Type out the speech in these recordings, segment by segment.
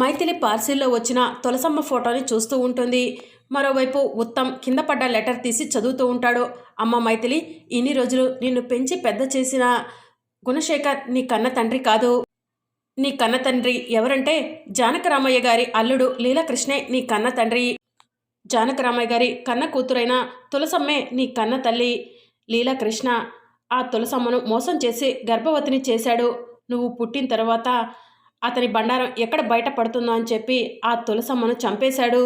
మైథిలి పార్సిల్లో వచ్చిన తులసమ్మ ఫోటోని చూస్తూ ఉంటుంది. మరోవైపు ఉత్తమ్ కింద పడ్డ లెటర్ తీసి చదువుతూ ఉంటాడు. అమ్మ మైథిలి ఇన్ని రోజులు నిన్ను పెంచి పెద్ద చేసిన గుణశేఖర్ నీ కన్న తండ్రి కాదు. నీ కన్న తండ్రి ఎవరంటే జానకరామయ్య గారి అల్లుడు లీలాకృష్ణే నీ కన్న తండ్రి. జానకరామయ్య గారి కన్న కూతురైన తులసమ్మే నీ కన్న తల్లి లీలాకృష్ణ. ఆ తులసమ్మను మోసం చేసి గర్భవతిని చేశాడు. నువ్వు పుట్టిన తర్వాత అతని బండారం ఎక్కడ బయటపడుతుందో అని చెప్పి ఆ తులసమ్మను చంపేశాడు.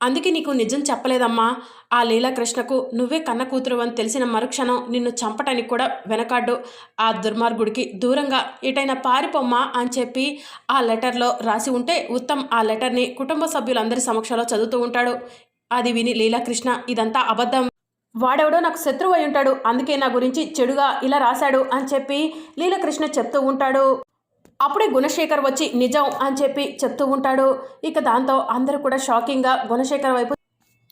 అందుకే నీకు నిజం చెప్పలేదమ్మా. ఆ లీలాకృష్ణకు నువ్వే కన్న కూతురు అని తెలిసిన మరుక్షణం నిన్ను చంపటానికి కూడా వెనకాడ్డు. ఆ దుర్మార్గుడికి దూరంగా ఎటైనా పారిపోమ్మా అని చెప్పి ఆ లెటర్లో రాసి ఉంటే ఉత్తమ్ ఆ లెటర్ని కుటుంబ సభ్యులందరి సమక్షంలో చదువుతూ ఉంటాడు. అది విని లీలాకృష్ణ ఇదంతా అబద్ధం. వాడెవడో నాకు శత్రువు అయి ఉంటాడు. అందుకే నా గురించి చెడుగా ఇలా రాశాడు అని చెప్పి లీలకృష్ణ చెప్తూ ఉంటాడు. అప్పుడే గుణశేఖర్ వచ్చి నిజం అని చెప్పి చెప్తూ ఉంటాడు. ఇక దాంతో అందరూ కూడా షాకింగ్గా గుణశేఖర్ వైపు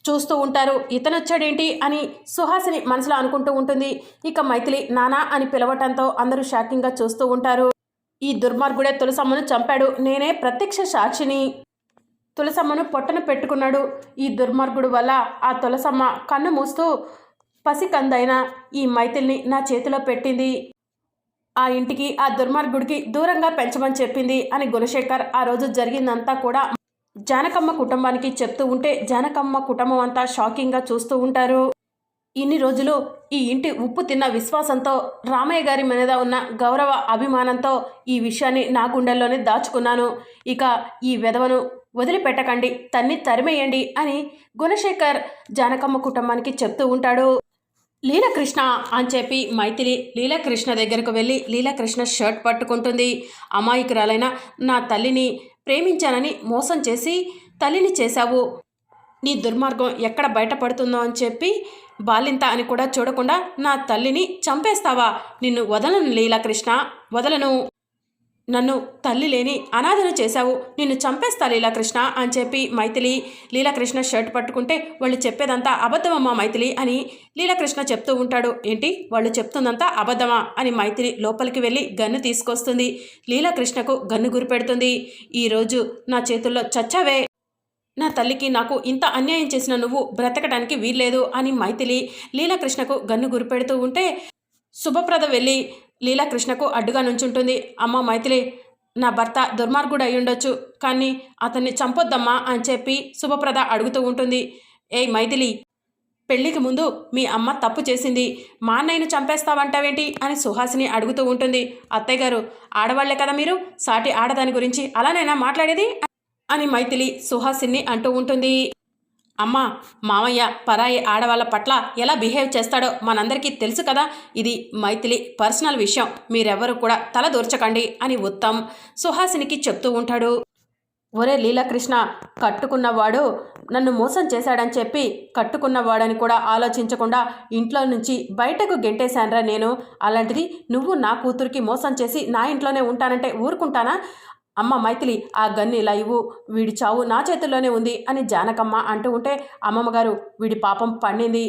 చూస్తూ ఉంటారు. ఇతను వచ్చాడేంటి? అని సుహాసిని మనసులో అనుకుంటూ ఉంటుంది. ఇక మైథిలి నానా అని పిలవటంతో అందరూ షాకింగ్గా చూస్తూ ఉంటారు. ఈ దుర్మార్గుడే తులసమ్మను చంపాడు. నేనే ప్రత్యక్ష సాక్షిని. తులసమ్మను పొట్టన పెట్టుకున్నాడు. ఈ దుర్మార్గుడు వల్ల ఆ తులసమ్మ కన్ను మూస్తూ పసికందైన ఈ మైథిల్ని నా చేతిలో పెట్టింది. ఆ ఇంటికి ఆ దుర్మార్గుడికి దూరంగా పెంచమని చెప్పింది అని గుణశేఖర్. ఆ రోజు జరిగిందంతా కూడా జానకమ్మ కుటుంబానికి చెప్తూ ఉంటే జానకమ్మ కుటుంబం అంతా షాకింగ్గా చూస్తూ ఉంటారు. ఇన్ని రోజులు ఈ ఇంటి ఉప్పు తిన్న విశ్వాసంతో రామయ్య గారి మీద ఉన్న గౌరవ అభిమానంతో ఈ విషయాన్ని నా గుండెల్లోనే దాచుకున్నాను. ఇక ఈ వెధవను వదిలిపెట్టకండి తన్ని తరిమేయండి అని గుణశేఖర్ జానకమ్మ కుటుంబానికి చెప్తూ ఉంటాడు. లీలకృష్ణ అని చెప్పి మైథిలి లీలకృష్ణ దగ్గరకు వెళ్ళి లీలకృష్ణ షర్ట్ పట్టుకుంటుంది. అమాయకురాలైన నా తల్లిని ప్రేమించానని మోసం చేసి తల్లిని చేశావు. నీ దుర్మార్గం ఎక్కడ బయటపడుతుందో అని చెప్పి బాలింత అని కూడా చూడకుండా నా తల్లిని చంపేస్తావా? నిన్ను వదలను లీలాకృష్ణ వదలను. నన్ను తల్లి లేని అనాథను చేశావు నిన్ను చంపేస్తా లీలాకృష్ణ అని చెప్పి మైథిలి లీలాకృష్ణ షర్ట్ పట్టుకుంటే వాళ్ళు చెప్పేదంతా అబద్ధమమ్మా మైథిలి అని లీలాకృష్ణ చెప్తూ ఉంటాడు. ఏంటి? వాళ్ళు చెప్తుందంతా అబద్ధమా? అని మైథిలి లోపలికి వెళ్ళి గన్ను తీసుకొస్తుంది. లీలాకృష్ణకు గన్ను గురిపెడుతుంది ఈరోజు నా చేతుల్లో చచ్చావే. నా తల్లికి నాకు ఇంత అన్యాయం చేసిన నువ్వు బ్రతకడానికి వీల్లేదు అని మైథిలి లీలాకృష్ణకు గన్ను గురిపెడుతూ ఉంటే శుభప్రద వెళ్ళి లీలాకృష్ణకు అడ్డుగా నుంచుంటుంది. అమ్మ మైథిలి నా భర్త దుర్మార్గుడు అయ్యుండొచ్చు కానీ అతన్ని చంపొద్దమ్మా అని చెప్పి శుభప్రద అడుగుతూ ఉంటుంది. ఏయ్ మైథిలి పెళ్ళికి ముందు మీ అమ్మ తప్పు చేసింది. మా అన్నయ్యను చంపేస్తావంటావేంటి అని సుహాసిని అడుగుతూ ఉంటుంది. అత్తయ్య గారు ఆడవాళ్ళే కదా మీరు సాటి ఆడదాని గురించి అలానైనా మాట్లాడేది అని మైథిలి సుహాసిని అంటూ ఉంటుంది. అమ్మ మామయ్య పరాయి ఆడవాళ్ళ పట్ల ఎలా బిహేవ్ చేస్తాడో మనందరికీ తెలుసు కదా. ఇది మైథిలి పర్సనల్ విషయం. మీరెవ్వరూ కూడా తల దూర్చకండి అని ఉత్తమ్ సుహాసినికి చెప్తూ ఉంటాడు. ఒరే లీలాకృష్ణ కట్టుకున్నవాడు నన్ను మోసం చేశాడని చెప్పి కట్టుకున్నవాడని కూడా ఆలోచించకుండా ఇంట్లో నుంచి బయటకు గెంటేశానరా నేను. అలాంటిది నువ్వు నా కూతురికి మోసం చేసి నా ఇంట్లోనే ఉంటానంటే ఊరుకుంటానా? అమ్మ మైథిలి ఆ గన్ని ఇలా ఇవ్వు వీడి చావు నా చేతుల్లోనే ఉంది అని జానకమ్మ అంటూ ఉంటే అమ్మమ్మగారు వీడి పాపం పండింది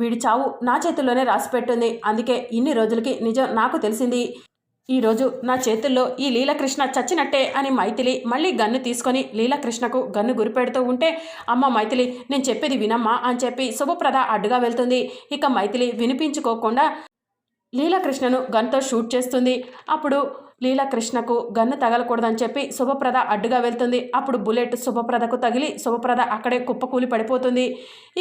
వీడి చావు నా చేతుల్లోనే రాసిపెట్టింది అందుకే ఇన్ని రోజులకి నిజం నాకు తెలిసింది. ఈరోజు నా చేతుల్లో ఈ లీలకృష్ణ చచ్చినట్టే అని మైథిలి మళ్ళీ గన్ను తీసుకొని లీలకృష్ణకు గన్ను గురిపెడుతూ ఉంటే అమ్మ మైథిలి నేను చెప్పేది వినమ్మా అని చెప్పి శుభప్రద అడ్డుగా వెళ్తుంది. ఇక మైథిలి వినిపించుకోకుండా లీలకృష్ణను గన్తో షూట్ చేస్తుంది. అప్పుడు లీలాకృష్ణకు గన్ను తగలకూడదని చెప్పి శుభప్రద అడ్డుగా వెళ్తుంది. అప్పుడు బుల్లెట్ శుభప్రదకు తగిలి శుభప్రద అక్కడే కుప్పకూలి పడిపోతుంది.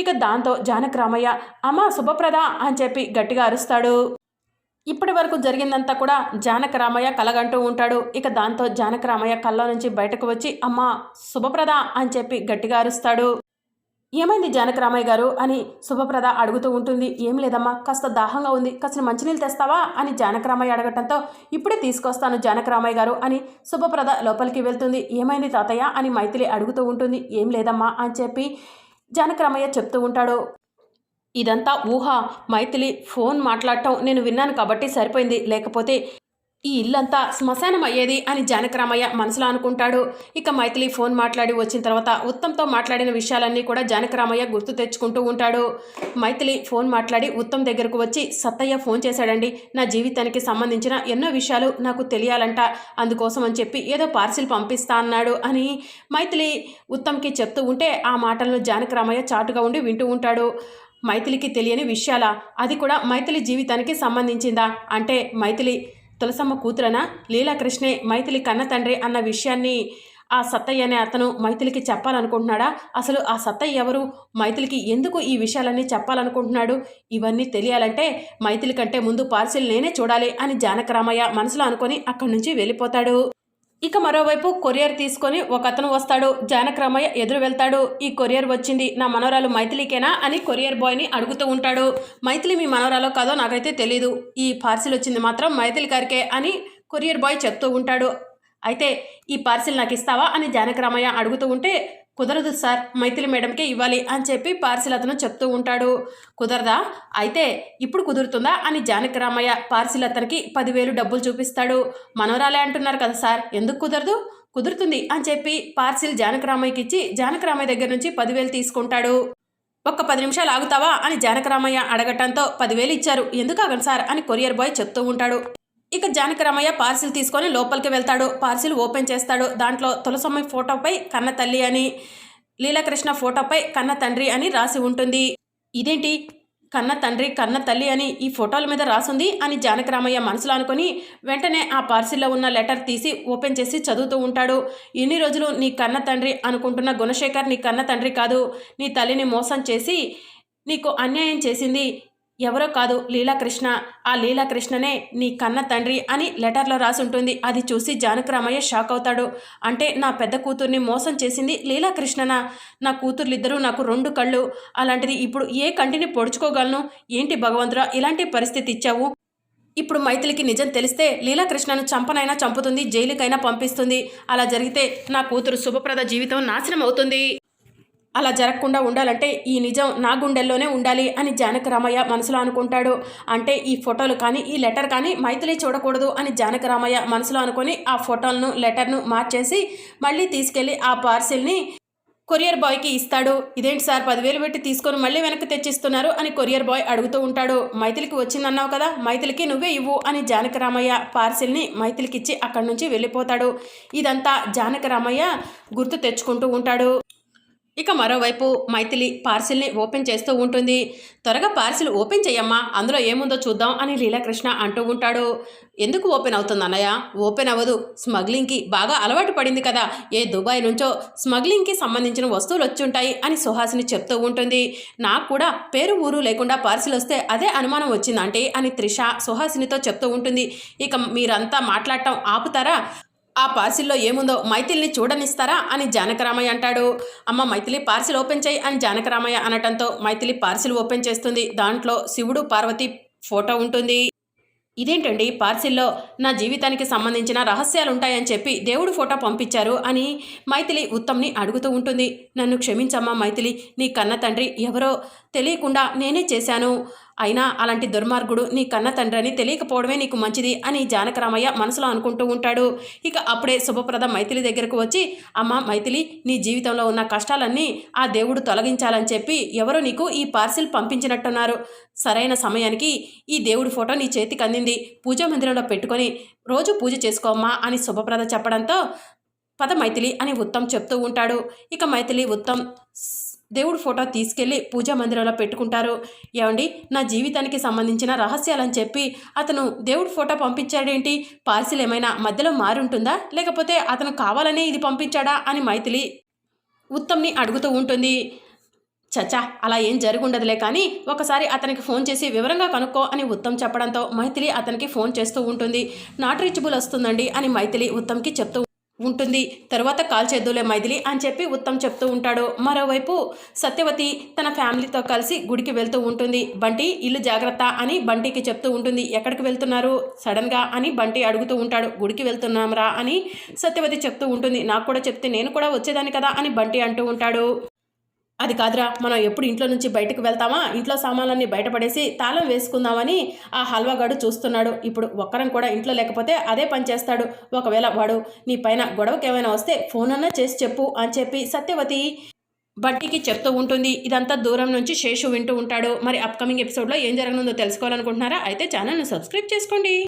ఇక దాంతో జానకరామయ్య అమ్మ శుభప్రద అని చెప్పి గట్టిగా అరుస్తాడు. ఇప్పటి వరకు జరిగిందంతా కూడా జానక రామయ్య కలగంటూ ఉంటాడు. ఇక దాంతో జానకరామయ్య కళ్ళ నుంచి బయటకు వచ్చి అమ్మ శుభప్రద అని చెప్పి గట్టిగా అరుస్తాడు. ఏమైంది జానక రామయ్య గారు అని శుభప్రద అడుగుతూ ఉంటుంది. ఏం లేదమ్మా కాస్త దాహంగా ఉంది. కాస్త మంచినీళ్ళు తెస్తావా అని జానక రామయ్య అడగటంతో ఇప్పుడే తీసుకొస్తాను జానక రామయ్య గారు అని శుభప్రద లోపలికి వెళ్తుంది. ఏమైంది తాతయ్య అని మైథిలి అడుగుతూ ఉంటుంది. ఏం లేదమ్మా అని చెప్పి జానక రామయ్య చెప్తూ ఉంటాడు. ఇదంతా ఊహ. మైథిలి ఫోన్ మాట్లాడటం నేను విన్నాను కాబట్టి సరిపోయింది. లేకపోతే ఈ ఇల్లంతా శ్మశానం అయ్యేది అని జానకరామయ్య మనసులో అనుకుంటాడు. ఇక మైథిలి ఫోన్ మాట్లాడి వచ్చిన తర్వాత ఉత్తమ్తో మాట్లాడిన విషయాలన్నీ కూడా జానకరామయ్య గుర్తు తెచ్చుకుంటూ ఉంటాడు. మైథిలి ఫోన్ మాట్లాడి ఉత్తమ్ దగ్గరకు వచ్చి సత్తయ్య ఫోన్ చేశాడండి. నా జీవితానికి సంబంధించిన ఎన్నో విషయాలు నాకు తెలియాలంట. అందుకోసం అని చెప్పి ఏదో పార్సిల్ పంపిస్తా అన్నాడు అని మైథిలి ఉత్తమ్కి చెప్తూ ఉంటే ఆ మాటలను జానకరామయ్య చాటుగా ఉండి వింటూ ఉంటాడు. మైథిలికి తెలియని విషయాల? అది కూడా మైథిలి జీవితానికి సంబంధించిందా? అంటే మైథిలి తులసమ్మ కూతురన? లీలాకృష్ణే మైథిలి కన్న తండ్రి అన్న విషయాన్ని ఆ సత్తయ్య అనే అతను మైథిలికి చెప్పాలనుకుంటున్నాడా? అసలు ఆ సత్తయ్య ఎవరు? మైథిలికి ఎందుకు ఈ విషయాలన్నీ చెప్పాలనుకుంటున్నాడు? ఇవన్నీ తెలియాలంటే మైథిలి కంటే ముందు పార్సిల్ నేనే చూడాలి అని జానకరామయ్య మనసులో అనుకొని అక్కడి నుంచి వెళ్ళిపోతాడు. ఇక మరోవైపు కొరియర్ తీసుకొని ఒక అతను వస్తాడు జానకరామయ్య ఎదురు వెళ్తాడు. ఈ కొరియర్ వచ్చింది నా మనవరాలు మైథిలికేనా అని కొరియర్ బాయ్ని అడుగుతూ ఉంటాడు. మైథిలి మీ మనవరాలో కాదో నాకైతే తెలీదు. ఈ పార్సిల్ వచ్చింది మాత్రం మైథిలి గారికే అని కొరియర్ బాయ్ చెప్తూ ఉంటాడు. అయితే ఈ పార్సిల్ నాకు ఇస్తావా అని జానకరామయ్య అడుగుతూ ఉంటే కుదరదు సార్ మైథిలి మేడంకే ఇవ్వాలి అని చెప్పి పార్సిల్ అతను చెప్తూ ఉంటాడు. కుదరదా? అయితే ఇప్పుడు కుదురుతుందా? అని జానకరామయ్య పార్సిల్ అతనికి పదివేలు డబ్బులు చూపిస్తాడు. మనవరాలే అంటున్నారు కదా సార్ ఎందుకు కుదరదు? కుదురుతుంది అని చెప్పి పార్సిల్ జానకరామయ్యకి ఇచ్చి జానకరామయ్య దగ్గర నుంచి పదివేలు తీసుకుంటాడు. ఒక్క పది నిమిషాలు ఆగుతావా? అని జానకరామయ్య అడగటంతో పదివేలు ఇచ్చారు. ఎందుకు ఆగను సార్? అని కొరియర్ బాయ్ చెప్తూ ఉంటాడు. ఇక జానకరామయ్య పార్సిల్ తీసుకొని లోపలికి వెళ్తాడు. పార్సిల్ ఓపెన్ చేస్తాడు. దాంట్లో తులసమ్మ ఫోటోపై కన్న తల్లి అని లీలాకృష్ణ ఫోటోపై కన్న తండ్రి అని రాసి ఉంటుంది. ఇదేంటి? కన్న తండ్రి కన్న తల్లి అని ఈ ఫోటోల మీద రాసుంది అని జానకరామయ్య మనసులో అనుకుని వెంటనే ఆ పార్సిల్లో ఉన్న లెటర్ తీసి ఓపెన్ చేసి చదువుతూ ఉంటాడు. ఇన్ని రోజులు నీ కన్న తండ్రి అనుకుంటున్న గుణశేఖర్ నీ కన్న తండ్రి కాదు. నీ తల్లిని మోసం చేసి నీకు అన్యాయం చేసింది. ఎవరో కాదు లీలాకృష్ణ. ఆ లీలాకృష్ణనే నీ కన్న తండ్రి అని లెటర్లో రాసి ఉంటుంది అది చూసి జానకరామయ్య షాక్ అవుతాడు. అంటే నా పెద్ద కూతుర్ని మోసం చేసింది లీలాకృష్ణనా? నా కూతుర్లిద్దరూ నాకు రెండు కళ్ళు. అలాంటిది ఇప్పుడు ఏ కంటిని పొడుచుకోగలను? ఏంటి భగవంతురా ఇలాంటి పరిస్థితి ఇచ్చావు? ఇప్పుడు మైథిలికి నిజం తెలిస్తే లీలాకృష్ణను చంపనైనా చంపుతుంది జైలుకైనా పంపిస్తుంది. అలా జరిగితే నా కూతురు శుభప్రద జీవితం నాశనం అవుతుంది అలా జరగకుండా ఉండాలంటే ఈ నిజం నా గుండెల్లోనే ఉండాలి అని జానకరామయ్య మనసులో అనుకుంటాడు. అంటే ఈ ఫోటోలు కానీ ఈ లెటర్ కానీ మైథిలి చూడకూడదు అని జానకరామయ్య మనసులో అనుకొని ఆ ఫోటోలను లెటర్ను మార్చేసి మళ్ళీ తీసుకెళ్ళి ఆ పార్సిల్ని కొరియర్ బాయ్కి ఇస్తాడు. ఇదేంటి సార్ పదివేలు పెట్టి తీసుకొని మళ్ళీ వెనక్కి తెచ్చిస్తున్నారు అని కొరియర్ బాయ్ అడుగుతూ ఉంటాడు. మైథిలికి వచ్చిందన్నావు కదా మైథిలికి నువ్వే ఇవ్వు అని జానకరామయ్య పార్సిల్ని మైథిలికిచ్చి అక్కడి నుంచి వెళ్ళిపోతాడు. ఇదంతా జానకరామయ్య గుర్తు తెచ్చుకుంటూ ఉంటాడు. ఇక మరోవైపు మైథిలి పార్సిల్ని ఓపెన్ చేస్తూ ఉంటుంది. త్వరగా పార్సిల్ ఓపెన్ చేయమ్మా అందులో ఏముందో చూద్దాం అని లీలాకృష్ణ అంటూ ఉంటాడు. ఎందుకు ఓపెన్ అవుతుంది అన్నయ్య? ఓపెన్ అవ్వదు. స్మగ్లింగ్కి బాగా అలవాటు పడింది కదా. ఏ దుబాయ్ నుంచో స్మగ్లింగ్కి సంబంధించిన వస్తువులు వచ్చి ఉంటాయి అని సుహాసిని చెప్తూ ఉంటుంది. నాకు కూడా పేరు ఊరు లేకుండా పార్సిల్ వస్తే అదే అనుమానం వచ్చిందంటే అని త్రిష సుహాసినితో చెప్తూ ఉంటుంది. ఇక మీరంతా మాట్లాడటం ఆపుతారా? ఆ పార్సిల్లో ఏముందో మైథిల్ని చూడనిస్తారా అని జానకరామయ్య అంటాడు. అమ్మ మైథిలి పార్సిల్ ఓపెన్ చేయి అని జానకరామయ్య అనటంతో మైథిలి పార్సిల్ ఓపెన్ చేస్తుంది. దాంట్లో శివుడు పార్వతి ఫోటో ఉంటుంది. ఇదేంటండి? పార్సిల్లో నా జీవితానికి సంబంధించిన రహస్యాలు ఉంటాయని చెప్పి దేవుడు ఫోటో పంపించారు అని మైథిలి ఉత్తమ్ని అడుగుతూ ఉంటుంది. నన్ను క్షమించమ్మా మైథిలి నీ కన్న తండ్రి ఎవరో తెలియకుండా నేనే చేశాను. అయినా అలాంటి దుర్మార్గుడు నీ కన్న తండ్రని అని తెలియకపోవడమే నీకు మంచిది అని జానకరామయ్య మనసులో అనుకుంటూ ఉంటాడు. ఇక అప్పుడే శుభప్రద మైథిలి దగ్గరకు వచ్చి అమ్మ మైథిలి నీ జీవితంలో ఉన్న కష్టాలన్నీ ఆ దేవుడు తొలగించాలని చెప్పి ఎవరో నీకు ఈ పార్సిల్ పంపించినట్టున్నారు. సరైన సమయానికి ఈ దేవుడి ఫోటో నీ చేతికి అందింది. పూజా మందిరంలో పెట్టుకొని రోజు పూజ చేసుకోమ్మా అని శుభప్రద చెప్పడంతో పద మైథిలి అని ఉత్తమ్ చెప్తూ ఉంటాడు. ఇక మైథిలి ఉత్తమ్ దేవుడు ఫోటో తీసుకెళ్ళి పూజా మందిరంలో పెట్టుకుంటారు. ఏమండి? నా జీవితానికి సంబంధించిన రహస్యాలని చెప్పి అతను దేవుడు ఫోటో పంపించాడేంటి? పార్సిల్ ఏమైనా మధ్యలో మారుంటుందా? లేకపోతే అతను కావాలనే ఇది పంపించాడా? అని మైథిలి ఉత్తమ్ని అడుగుతూ ఉంటుంది. చచ్చా అలా ఏం జరుగుండదులే కానీ ఒకసారి అతనికి ఫోన్ చేసి వివరంగా కనుక్కో అని ఉత్తమ్ చెప్పడంతో మైథిలి అతనికి ఫోన్ చేస్తూ ఉంటుంది. నాట్ రీచబుల్ వస్తుందండి అని మైథిలి ఉత్తమ్కి చెప్తూ ఉంటుంది. తర్వాత కాల్ చేద్దులే మైథిలి అని చెప్పి ఉత్తమ్ చెప్తూ ఉంటాడు. మరోవైపు సత్యవతి తన ఫ్యామిలీతో కలిసి గుడికి వెళ్తూ ఉంటుంది. బంటి ఇల్లు జాగ్రత్త అని బంటికి చెప్తూ ఉంటుంది. ఎక్కడికి వెళ్తున్నారు? సడన్గా అని బంటి అడుగుతూ ఉంటాడు. గుడికి వెళ్తున్నాంరా అని సత్యవతి చెప్తూ ఉంటుంది. నాకు కూడా చెప్తే నేను కూడా వచ్చేదాన్ని కదా అని బంటి అంటూ ఉంటాడు. అది కాదురా మనం ఎప్పుడు ఇంట్లో నుంచి బయటకు వెళ్తామా? ఇంట్లో సామాన్లన్నీ బయటపడేసి తాళం వేసుకుందామని ఆ హల్వాగాడు చూస్తున్నాడు. ఇప్పుడు ఒక్కరం కూడా ఇంట్లో లేకపోతే అదే పని చేస్తాడు. ఒకవేళ వాడు నీ పైన గొడవకి ఏమైనా వస్తే ఫోన్ అన్నా చేసి చెప్పు అని చెప్పి సత్యవతి బట్టికి చెప్తూ ఉంటుంది. ఇదంతా దూరం నుంచి శేషు వింటూ ఉంటాడు. మరి అప్కమింగ్ ఎపిసోడ్లో ఏం జరగనుందో తెలుసుకోవాలనుకుంటున్నారా? అయితే ఛానల్ను సబ్స్క్రైబ్ చేసుకోండి.